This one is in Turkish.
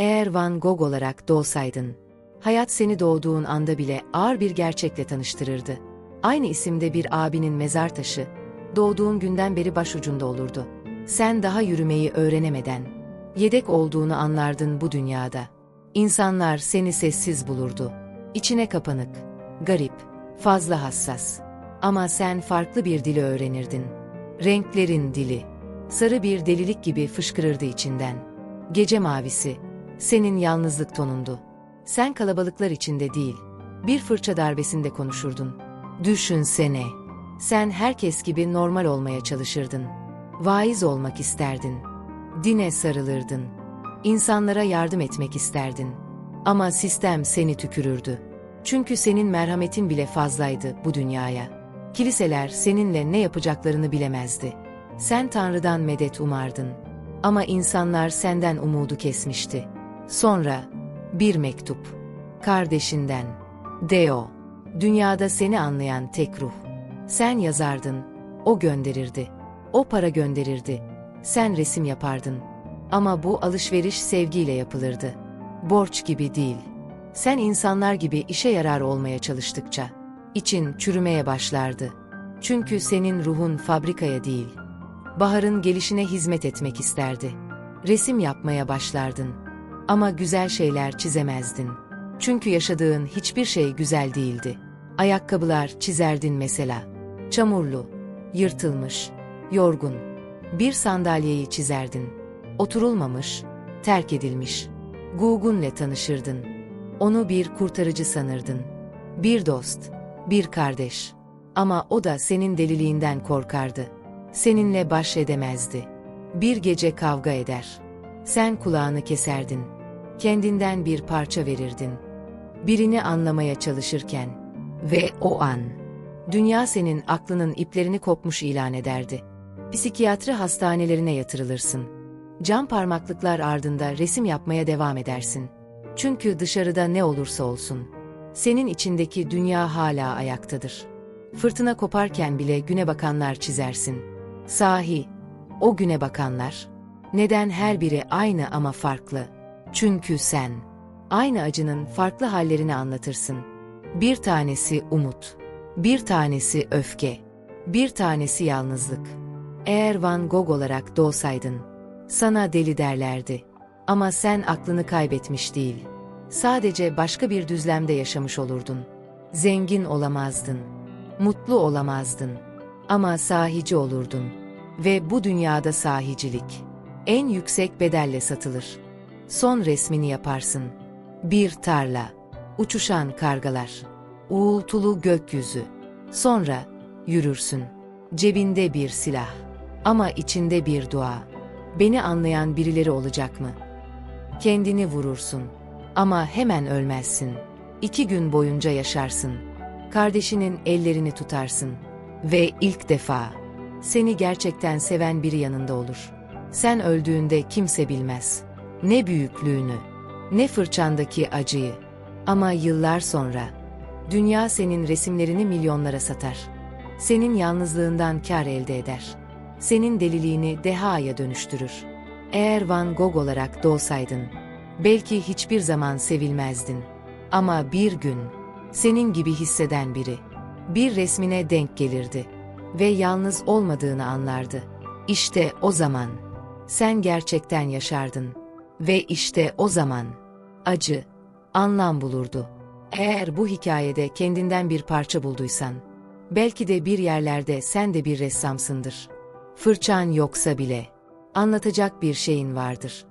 Eğer Van Gogh olarak doğsaydın, hayat seni doğduğun anda bile ağır bir gerçekle tanıştırırdı. Aynı isimde bir abinin mezar taşı, doğduğun günden beri başucunda olurdu. Sen daha yürümeyi öğrenemeden, yedek olduğunu anlardın bu dünyada. İnsanlar seni sessiz bulurdu. İçine kapanık, garip, fazla hassas. Ama sen farklı bir dili öğrenirdin. Renklerin dili. Sarı bir delilik gibi fışkırırdı içinden. Gece mavisi, senin yalnızlık tonundu. Sen kalabalıklar içinde değil, bir fırça darbesinde konuşurdun. Düşünsene, sen herkes gibi normal olmaya çalışırdın. Vaiz olmak isterdin. Dine sarılırdın. İnsanlara yardım etmek isterdin. Ama sistem seni tükürürdü. Çünkü senin merhametin bile fazlaydı bu dünyaya. Kiliseler seninle ne yapacaklarını bilemezdi. Sen Tanrı'dan medet umardın. Ama insanlar senden umudu kesmişti. Sonra bir mektup. Kardeşinden. Deo. Dünyada seni anlayan tek ruh. Sen yazardın. O gönderirdi. O para gönderirdi. Sen resim yapardın. Ama bu alışveriş sevgiyle yapılırdı. Borç gibi değil. Sen insanlar gibi işe yarar olmaya çalıştıkça için çürümeye başlardı. Çünkü senin ruhun fabrikaya değil, baharın gelişine hizmet etmek isterdi. Resim yapmaya başlardın. Ama güzel şeyler çizemezdin. Çünkü yaşadığın hiçbir şey güzel değildi. Ayakkabılar çizerdin mesela. Çamurlu, yırtılmış, yorgun. Bir sandalyeyi çizerdin. Oturulmamış, terk edilmiş. Gugun'le tanışırdın. Onu bir kurtarıcı sanırdın. Bir dost, bir kardeş. Ama o da senin deliliğinden korkardı. Seninle baş edemezdi. Bir gece kavga eder. Sen kulağını keserdin. Kendinden bir parça verirdin. Birini anlamaya çalışırken ve o an dünya senin aklının iplerini kopmuş ilan ederdi. Psikiyatri hastanelerine yatırılırsın. Cam parmaklıklar ardında resim yapmaya devam edersin. Çünkü dışarıda ne olursa olsun senin içindeki dünya hala ayaktadır. Fırtına koparken bile güne bakanlar çizersin. Sahi, o güne bakanlar. Neden her biri aynı ama farklı? Çünkü sen, aynı acının farklı hallerini anlatırsın. Bir tanesi umut, bir tanesi öfke, bir tanesi yalnızlık. Eğer Van Gogh olarak doğsaydın, sana deli derlerdi. Ama sen aklını kaybetmiş değil. Sadece başka bir düzlemde yaşamış olurdun. Zengin olamazdın. Mutlu olamazdın. Ama sahici olurdun. Ve bu dünyada sahicilik en yüksek bedelle satılır. Son resmini yaparsın. Bir tarla, uçuşan kargalar, uğultulu gökyüzü. Sonra yürürsün. Cebinde bir silah ama içinde bir dua. Beni anlayan birileri olacak mı? Kendini vurursun ama hemen ölmezsin. İki gün boyunca yaşarsın. Kardeşinin ellerini tutarsın ve ilk defa seni gerçekten seven biri yanında olur. Sen öldüğünde kimse bilmez. Ne büyüklüğünü, ne fırçandaki acıyı. Ama yıllar sonra dünya senin resimlerini milyonlara satar. Senin yalnızlığından kar elde eder. Senin deliliğini dehaya dönüştürür. Eğer Van Gogh olarak doğsaydın, belki hiçbir zaman sevilmezdin. Ama bir gün senin gibi hisseden biri bir resmine denk gelirdi ve yalnız olmadığını anlardı. İşte o zaman sen gerçekten yaşardın ve işte o zaman acı anlam bulurdu. Eğer bu hikayede kendinden bir parça bulduysan, belki de bir yerlerde sen de bir ressamsındır. Fırçan yoksa bile anlatacak bir şeyin vardır.